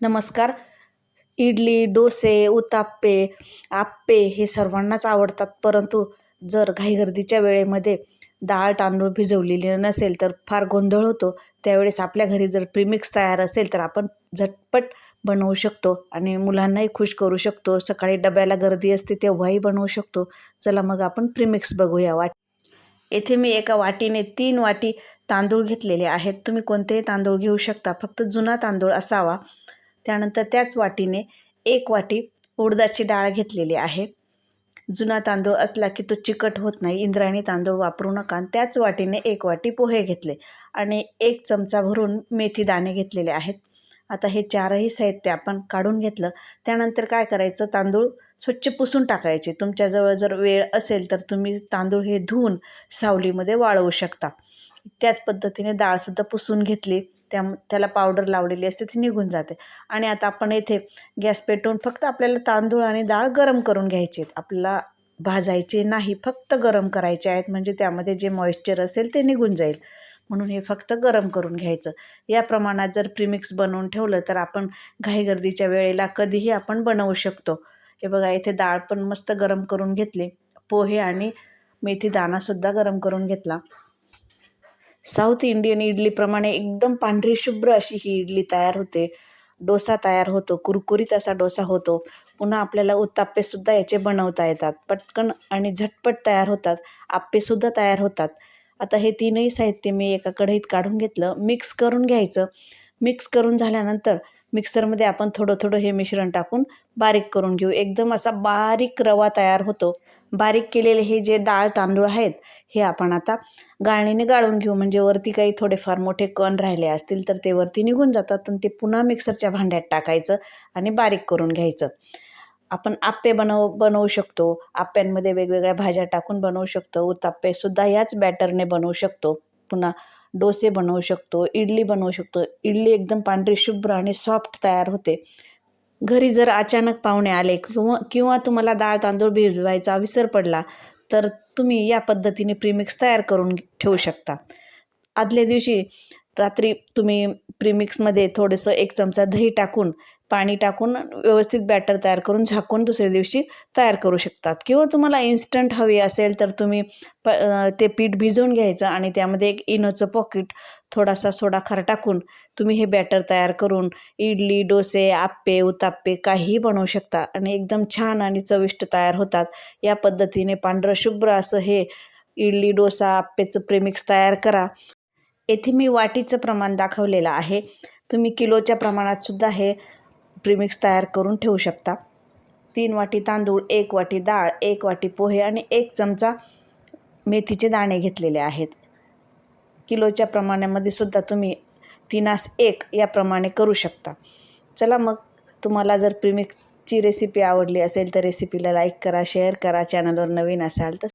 नमस्कार. इडली डोसे उत्ताप्पे आप्पे हे सर्वांनाच आवडतात. परंतु जर घाईगर्दीच्या वेळेमध्ये डाळ तांदूळ भिजवलेली नसेल तर फार गोंधळ होतो. त्यावेळेस आपल्या घरी जर प्रीमिक्स तयार असेल तर आपण झटपट बनवू शकतो आणि मुलांनाही खुश करू शकतो. सकाळी डब्याला गर्दी असते तेव्हाही बनवू शकतो. चला मग आपण प्रीमिक्स बघूया वाट. येथे मी एका वाटीने तीन वाटी तांदूळ घेतलेले आहेत. तुम्ही कोणतेही तांदूळ घेऊ शकता. फक्त जुना तांदूळ असावा. त्यानंतर त्याच वाटीने एक वाटी उडदाची डाळ घेतलेली आहे. जुना तांदूळ असला की तो चिकट होत नाही इंद्रायणी तांदूळ वापरू नका. त्याच वाटीने एक वाटी पोहे घेतले आणि एक चमचा भरून मेथी दाणे घेतलेले आहेत. आता हे चारही साहित्य आपण काढून घेतलं. त्यानंतर काय करायचं? तांदूळ स्वच्छ पुसून टाकायचे. तुमच्याजवळ जर वेळ असेल तर तुम्ही तांदूळ हे धुवून सावलीमध्ये वाळवू शकता. त्याच पद्धतीने डाळसुद्धा पुसून घेतली. त्या त्याला पावडर लावलेली असते ती निघून जाते. आणि आता आपण येथे गॅस पेटवून फक्त आपल्याला तांदूळ आणि डाळ गरम करून घ्यायची आहेत. आपल्याला भाजायचे नाही फक्त गरम करायचे आहेत. म्हणजे त्यामध्ये जे मॉइश्चर असेल ते निघून जाईल. म्हणून हे फक्त गरम करून घ्यायचं. या प्रमाणात जर प्रीमिक्स बनवून ठेवलं तर आपण घाईगर्दीच्या वेळेला कधीही आपण बनवू शकतो. हे बघा इथे डाळ पण मस्त गरम करून घेतली. पोहे आणि मेथी दाणासुद्धा गरम करून घेतला. साऊथ इंडियन इडलीप्रमाणे एकदम पांढरी शुभ्र अशी ही इडली तयार होते. डोसा तयार होतो कुरकुरीत असा डोसा होतो. पुन्हा आपल्याला उत्ताप्पेसुद्धा याचे बनवता येतात. पटकन आणि झटपट तयार होतात. आप्पेसुद्धा तयार होतात. आता हे तीनही साहित्य मी एका कढईत काढून घेतलं. मिक्स करून घ्यायचं. मिक्स करून झाल्यानंतर मिक्सरमध्ये आपण थोडं थोडं हे मिश्रण टाकून बारीक करून घेऊ. एकदम असा बारीक रवा तयार होतो. बारीक केलेले हे जे डाळ तांदूळ आहेत हे आपण आता गाळणीने गाळून घेऊ. म्हणजे वरती काही थोडेफार मोठे कण राहिले असतील तर ते वरती निघून जातात आणि ते पुन्हा मिक्सरच्या भांड्यात टाकायचं आणि बारीक करून घ्यायचं. आपण आप्पे बनव बनवू शकतो. आप्प्यांमध्ये वेगवेगळ्या भाज्या टाकून बनवू शकतो. उत्ताप्पेसुद्धा याच बॅटरने बनवू शकतो. पुन्हा डोसे बनवू शकतो इडली बनवू शकतो. इडली एकदम पांढरी शुभ्र आणि सॉफ्ट तयार होते. घरी जर अचानक पाहुणे आले किंवा किंवा तुम्हाला डाळ तांदूळ भिजवायचा विसर पडला तर तुम्ही या पद्धतीने प्रीमिक्स तयार करून ठेवू शकता. आदल्या दिवशी रात्री तुम्ही प्रीमिक्समध्ये थोडंसं एक चमचा दही टाकून पाणी टाकून व्यवस्थित बॅटर तयार करून झाकून दुसऱ्या दिवशी तयार करू शकतात. किंवा तुम्हाला इन्स्टंट हवी असेल तर तुम्ही प ते पीठ भिजवून घ्यायचं आणि त्यामध्ये एक इनोचं पॉकेट थोडासा सोडा खार टाकून तुम्ही हे बॅटर तयार करून इडली डोसे आप्पे उताप्पे काहीही बनवू शकता आणि एकदम छान आणि चविष्ट तयार होतात. या पद्धतीने पांढरं शुभ्र असं हे इडली डोसा आप्पेचं प्रेमिक्स तयार करा. येथे मी वाटीचं प्रमाण दाखवलेलं आहे. तुम्ही किलोच्या प्रमाणातसुद्धा हे प्रीमिक्स तयार करून ठेवू शकता. तीन वाटी तांदूळ एक वाटी डाळ एक वाटी पोहे आणि एक चमचा मेथीचे दाणे घेतलेले आहेत. किलोच्या प्रमाणामध्ये सुद्धा तुम्ही तीनास एक याप्रमाणे करू शकता. चला मग तुम्हाला जर प्रीमिक्सची रेसिपी आवडली असेल तर रेसिपीला लाईक करा शेअर करा चॅनलवर नवीन असाल तर